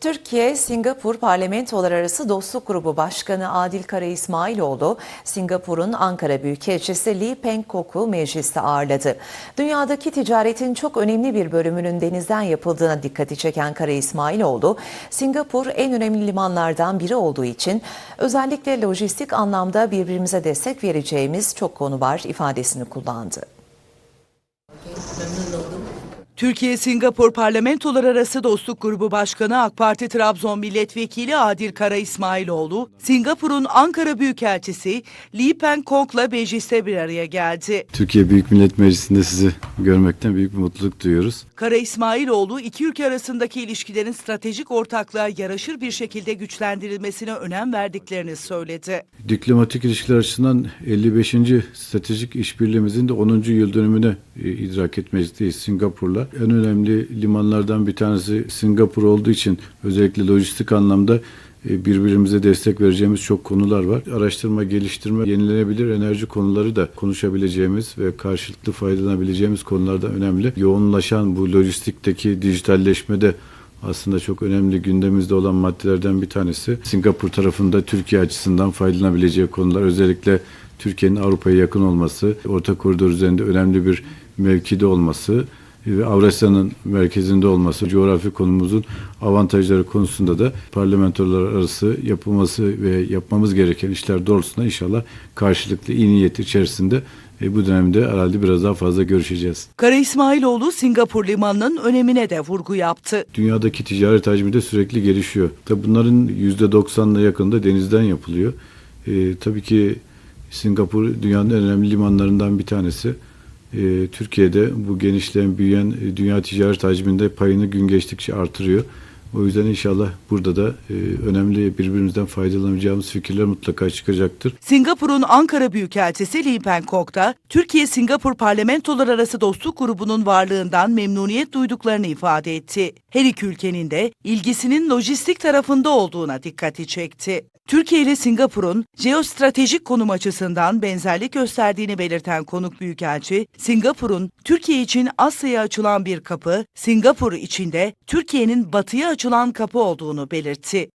Türkiye-Singapur Parlamentolar Arası Dostluk Grubu Başkanı Adil Kara İsmailoğlu, Singapur'un Ankara Büyükelçisi Lee Peng Kok'u mecliste ağırladı. Dünyadaki ticaretin çok önemli bir bölümünün denizden yapıldığına dikkati çeken Kara İsmailoğlu, Singapur en önemli limanlardan biri olduğu için özellikle lojistik anlamda birbirimize destek vereceğimiz çok konu var ifadesini kullandı. Türkiye-Singapur Parlamentolar Arası Dostluk Grubu Başkanı AK Parti Trabzon Milletvekili Adil Kara İsmailoğlu, Singapur'un Ankara Büyükelçisi Lee Peng Kong'la mecliste bir araya geldi. Türkiye Büyük Millet Meclisi'nde sizi görmekten büyük bir mutluluk duyuyoruz. Kara İsmailoğlu, iki ülke arasındaki ilişkilerin stratejik ortaklığa yaraşır bir şekilde güçlendirilmesine önem verdiklerini söyledi. Diplomatik ilişkiler açısından 55. stratejik işbirliğimizin de 10. yıl dönümüne idrak etmekteyiz Singapur'la. En önemli limanlardan bir tanesi Singapur olduğu için özellikle lojistik anlamda e, birbirimize destek vereceğimiz çok konular var. Araştırma, geliştirme, yenilenebilir enerji konuları da konuşabileceğimiz ve karşılıklı faydalanabileceğimiz konulardan önemli. Yoğunlaşan bu lojistikteki dijitalleşmede aslında çok önemli gündemimizde olan maddelerden bir tanesi. Singapur tarafında Türkiye açısından faydalanabileceği konular özellikle Türkiye'nin Avrupa'ya yakın olması, orta koridor üzerinde önemli bir mevkide olması Avrasya'nın merkezinde olması, coğrafi konumuzun avantajları konusunda da parlamentolar arası yapılması ve yapmamız gereken işler doğrultusunda inşallah karşılıklı iyi niyet içerisinde e, bu dönemde herhalde biraz daha fazla görüşeceğiz. Kara İsmailoğlu, Singapur limanının önemine de vurgu yaptı. Dünyadaki ticaret hacmi de sürekli gelişiyor. Tabii bunların %90'ına yakında denizden yapılıyor. Ee, tabii ki Singapur dünyanın en önemli limanlarından bir tanesi. Ee, Türkiye'de bu genişleyen, büyüyen e, dünya ticaret hacminde payını gün geçtikçe artırıyor. O yüzden inşallah burada da e, önemli birbirimizden faydalanabileceğimiz fikirler mutlaka çıkacaktır. Singapur'un Ankara Büyükelçisi Lee Peng Kok da Türkiye-Singapur Parlamentolar Arası Dostluk Grubu'nun varlığından memnuniyet duyduklarını ifade etti. Her iki ülkenin de ilgisinin lojistik tarafında olduğuna dikkati çekti. Türkiye ile Singapur'un jeostratejik konum açısından benzerlik gösterdiğini belirten konuk büyükelçi, Singapur'un Türkiye için Asya'ya açılan bir kapı, Singapur için de Türkiye'nin batıya açılan kapı olduğunu belirtti.